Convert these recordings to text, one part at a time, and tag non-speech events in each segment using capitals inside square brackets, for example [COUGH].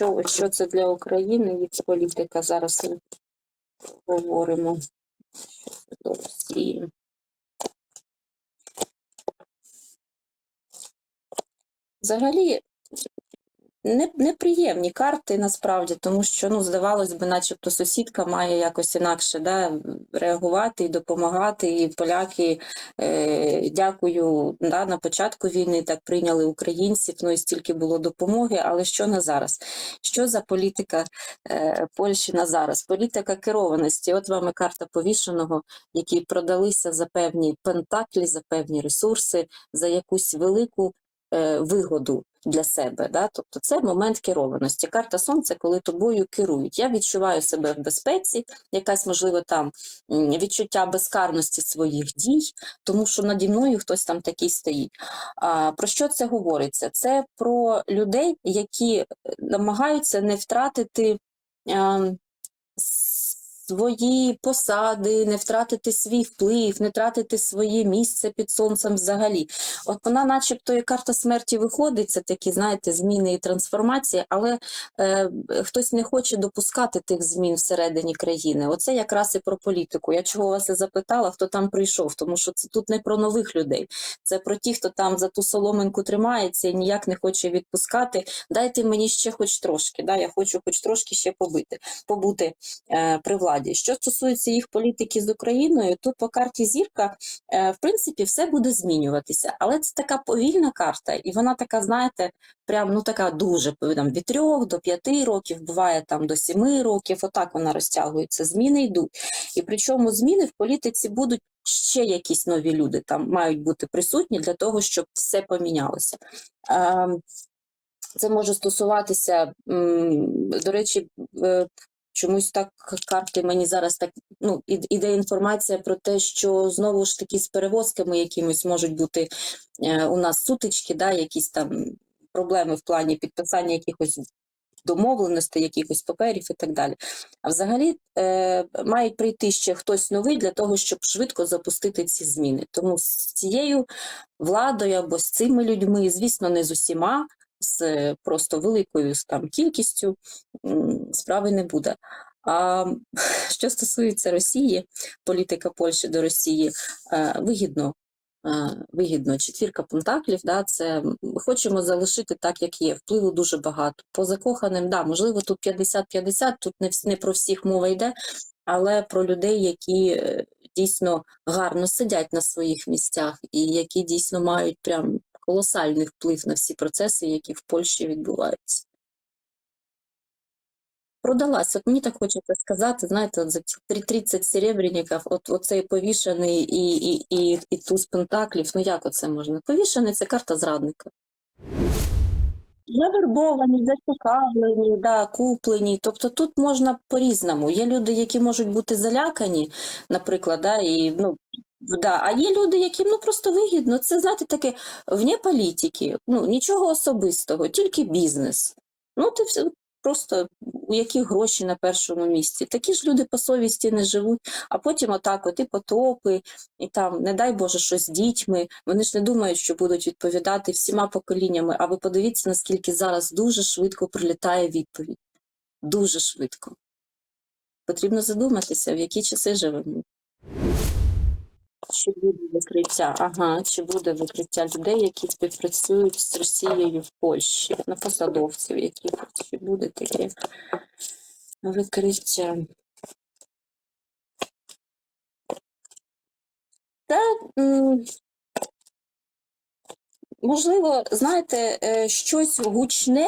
що, що це для України, їх політика. Зараз говоримо. До Росії. Взагалі, неприємні карти насправді, тому що ну здавалось би, начебто сусідка має якось інакше да, реагувати і допомагати. І поляки е, дякую да, на початку війни так прийняли українців. Ну і стільки було допомоги. Але що на зараз? Що за політика е, Польщі на зараз? Політика керованості. От вам і карта повішеного, які продалися за певні пентаклі, за певні ресурси, за якусь велику е, вигоду для себе. Да? Тобто це момент керованості. Карта сонця, коли тобою керують. Я відчуваю себе в безпеці, якась, можливо, там відчуття безкарності своїх дій, тому що наді мною хтось там такий стоїть. А, про що це говориться? Це про людей, які е, намагаються не втратити. Свої посади, не втратити свій вплив, не втратити своє місце під сонцем взагалі. От вона, начебто, і карта смерті виходить, це такі, знаєте, зміни і трансформації, але е, хтось не хоче допускати тих змін всередині країни. Оце якраз і про політику. Я чого вас і запитала, хто там прийшов, тому що це тут не про нових людей, це про ті, хто там за ту соломинку тримається і ніяк не хоче відпускати. Дайте мені ще хоч трошки. Да? Я хочу хоч трошки ще побити, побути е, при владі. Що стосується їх політики з Україною, тут по карті зірка, е, в принципі, все буде змінюватися, але це така повільна карта, і вона така, знаєте, прям ну така дуже там, від трьох до п'яти років, буває там до сіми років. Отак вона розтягується. Зміни йдуть. І причому зміни в політиці будуть. Ще якісь нові люди там мають бути присутні для того, щоб все помінялося. Ем, Це може стосуватися, до речі, е, чомусь так карти мені зараз так ну іде інформація про те, що знову ж таки з перевозками якимось можуть бути е, у нас сутички, да, якісь там проблеми в плані підписання якихось домовленостей, якихось паперів і так далі. А взагалі е, має прийти ще хтось новий для того, щоб швидко запустити ці зміни. Тому з цією владою або з цими людьми, звісно, не з усіма, з просто великою там кількістю справи не буде. А [LAUGHS] що стосується Росії, політика Польщі до Росії е, вигідно. е, Вигідно, четвірка пентаклів, да, це хочемо залишити так, як є. Впливу дуже багато. По закоханим, да, можливо, тут 50-50, тут не, не про всіх мова йде, але про людей, які е, дійсно гарно сидять на своїх місцях і які дійсно мають прям колосальний вплив на всі процеси, які в Польщі відбуваються. Продалась. От мені так хочеться сказати, знаєте, от за ці 30 серебряників, от оцей повішений і, і, і, і туз пентаклів, ну як оце можна? Повішений це карта зрадника. Завербовані, зацікавлені, да, куплені. Тобто тут можна по-різному. Є люди, які можуть бути залякані, наприклад, да, і, ну, да, а є люди, яким ну, просто вигідно. Це, знаєте, таке вне політики, ну, нічого особистого, тільки бізнес. Ну, ти все, просто у яких гроші на першому місці. Такі ж люди по совісті не живуть, а потім отак от і потопи, і там, не дай Боже, щось з дітьми. Вони ж не думають, що будуть відповідати всіма поколіннями. А ви подивіться, наскільки зараз дуже швидко прилітає відповідь. Дуже швидко. Потрібно задуматися, в які часи живемо. Чи буде викриття? Ага, чи буде викриття людей, які співпрацюють з Росією в Польщі, на посадовців, яких чи буде таке викриття? Та, можливо, знаєте, е, щось гучне,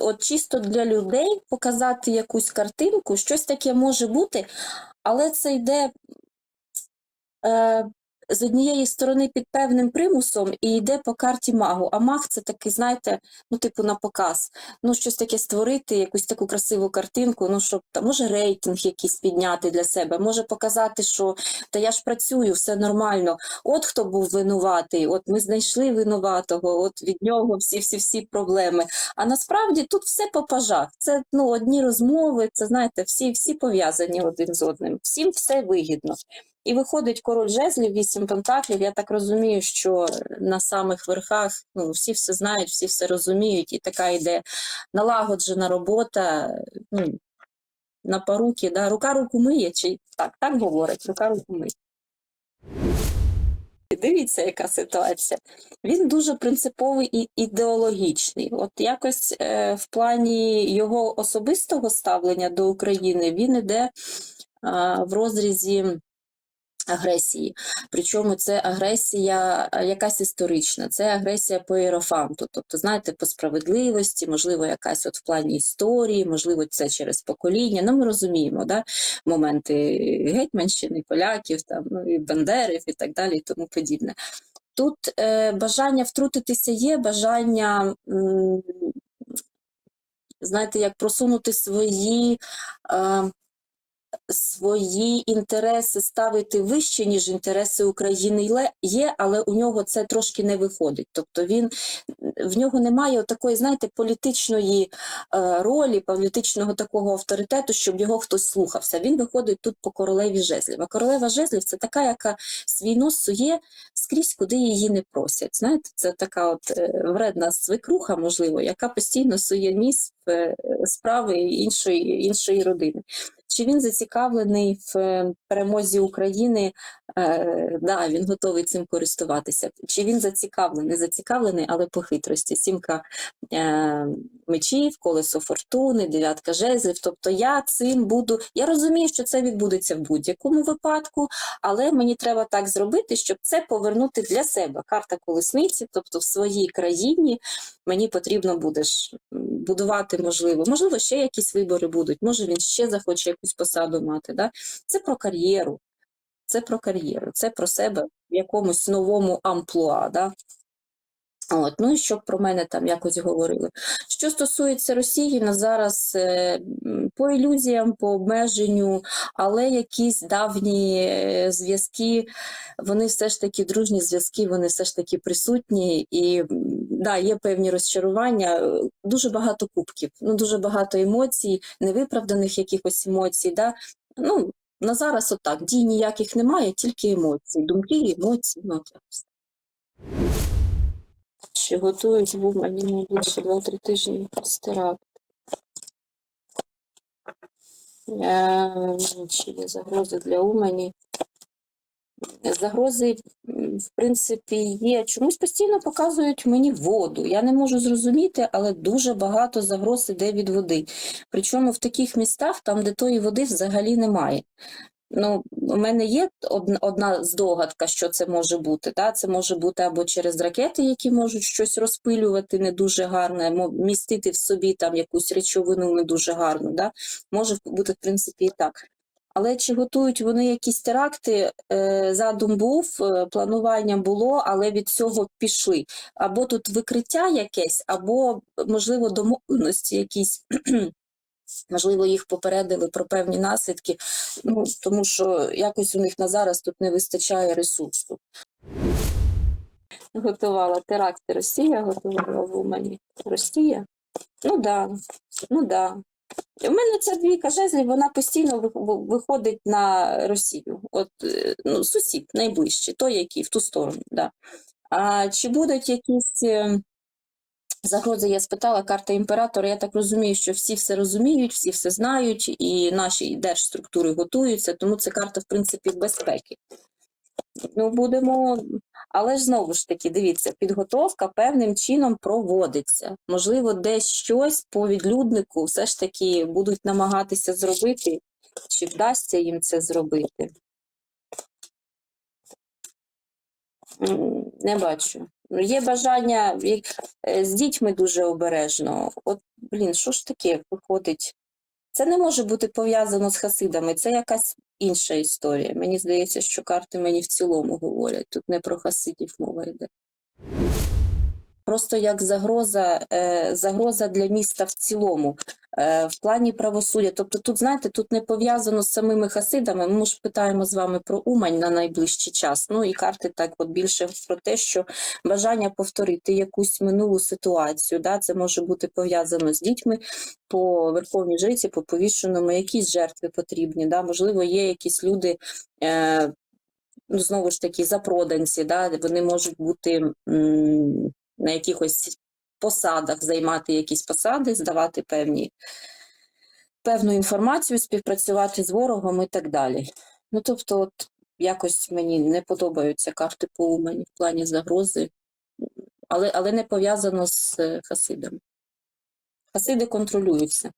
от чисто для людей, показати якусь картинку, щось таке може бути, але це йде е, з однієї сторони під певним примусом і йде по карті магу. А маг це такий, знаєте, ну, типу, на показ. Ну, щось таке створити, якусь таку красиву картинку, ну, щоб там, може рейтинг якийсь підняти для себе, може показати, що та я ж працюю, все нормально. От хто був винуватий, от ми знайшли винуватого, от від нього всі-всі-всі проблеми. А насправді тут все по пажах. Це ну, одні розмови, це знаєте, всі, всі пов'язані один з одним. Всім все вигідно. І виходить король жезлів, вісім пентаклів. Я так розумію, що на самих верхах ну, всі все знають, всі все розуміють, і така йде налагоджена робота. Ну, на поруки, да? рука руку миє, чи так, так говорять, рука руку миє. Дивіться, яка ситуація. Він дуже принциповий і ідеологічний. От якось е, в плані його особистого ставлення до України він іде е, в розрізі агресії. Причому це агресія е, якась історична, це агресія по іерофанту. Тобто, знаєте, по справедливості, можливо, якась от в плані історії, можливо, це через покоління. Ну, ми розуміємо, да? моменти гетьманщини, поляків, там, ну, і бандерів і так далі, і тому подібне. Тут е, бажання втрутитися є, бажання, знаєте, як просунути свої. Е, свої інтереси ставити вище, ніж інтереси України є, але у нього це трошки не виходить. Тобто він в нього немає такої, знаєте, політичної е, ролі, політичного такого авторитету, щоб його хтось слухався. Він виходить тут по королеві жезлів. А королева жезлів це така, яка свій нос сує скрізь, куди її не просять. Знаєте, це така от е, вредна свекруха, можливо, яка постійно сує ніс е, справи іншої, іншої родини. Чи він зацікавлений в е, перемозі України? Е, да, він готовий цим користуватися. Чи він зацікавлений? Зацікавлений, але по хитрості. Сімка е, мечів, колесо фортуни, дев'ятка жезлів. Тобто я цим буду. Я розумію, що це відбудеться в будь-якому випадку, але мені треба так зробити, щоб це повернути для себе. Карта колесниці, тобто в своїй країні мені потрібно буде будувати можливо. Можливо, ще якісь вибори будуть. Може, він ще захоче якусь посаду мати. Да? Це про кар'єру. Це про кар'єру, це про себе в якомусь новому амплуа. Да? От, ну щоб про мене там якось говорили. Що стосується Росії, на зараз е, по ілюзіям, по обмеженню, але якісь давні е, зв'язки, вони все ж таки дружні зв'язки, вони все ж таки присутні. І да, є певні розчарування, дуже багато кубків, ну дуже багато емоцій, невиправданих якихось емоцій. Да? Ну, на зараз отак, дій ніяких немає, тільки емоції, думки, емоції. Ну, якось. Чи готують в Умані найближчі 2-3 тижні теракт? Е, Чи є загрози для Умані? Загрози, в принципі, є. Чомусь постійно показують мені воду. Я не можу зрозуміти, але дуже багато загроз іде від води. Причому в таких містах, там, де тої води взагалі немає. Ну, у мене є одна, здогадка, що це може бути. Да? Це може бути або через ракети, які можуть щось розпилювати не дуже гарне, мо- містити в собі там якусь речовину не дуже гарну. Да? Може бути, в принципі, і так. Але чи готують вони якісь теракти? Е, задум був, е, планування було, але від цього пішли. Або тут викриття якесь, або, можливо, домовленості якісь. Можливо, їх попередили про певні наслідки, ну тому що якось у них на зараз тут не вистачає ресурсу. Готувала теракти Росія, готувала в Умані Росія. Ну да, ну да. У мене ця двійка жезлів, вона постійно ви- ви- виходить на Росію. От е, ну, сусід найближчий, той, який в ту сторону. Да. А чи будуть якісь е, загрози? Я спитала карта імператора. Я так розумію, що всі все розуміють, всі все знають, і наші держструктури готуються, тому це карта, в принципі, безпеки. Ну, будемо, але ж знову ж таки, дивіться, підготовка певним чином проводиться. Можливо, десь щось по відлюднику все ж таки будуть намагатися зробити, чи вдасться їм це зробити. Не бачу. Є бажання е, з дітьми дуже обережно. От, блін, що ж таке виходить? Це не може бути пов'язано з хасидами, це якась інша історія. Мені здається, що карти мені в цілому говорять. Тут не про хасидів мова йде. Просто як загроза, е, загроза для міста в цілому, е, в плані правосуддя. Тобто, тут, знаєте, тут не пов'язано з самими хасидами. Ми ж питаємо з вами про Умань на найближчий час. Ну і карти так от більше про те, що бажання повторити якусь минулу ситуацію. Да? Це може бути пов'язано з дітьми по верховній жриці, по повішеному, якісь жертви потрібні. Да? Можливо, є якісь люди. Е, ну, знову ж таки, запроданці, да, вони можуть бути на якихось посадах, займати якісь посади, здавати певні, певну інформацію, співпрацювати з ворогом і так далі. Ну, тобто, от якось мені не подобаються карти по Умані в плані загрози, але, але не пов'язано з е, Хасидами. Хасиди контролюються.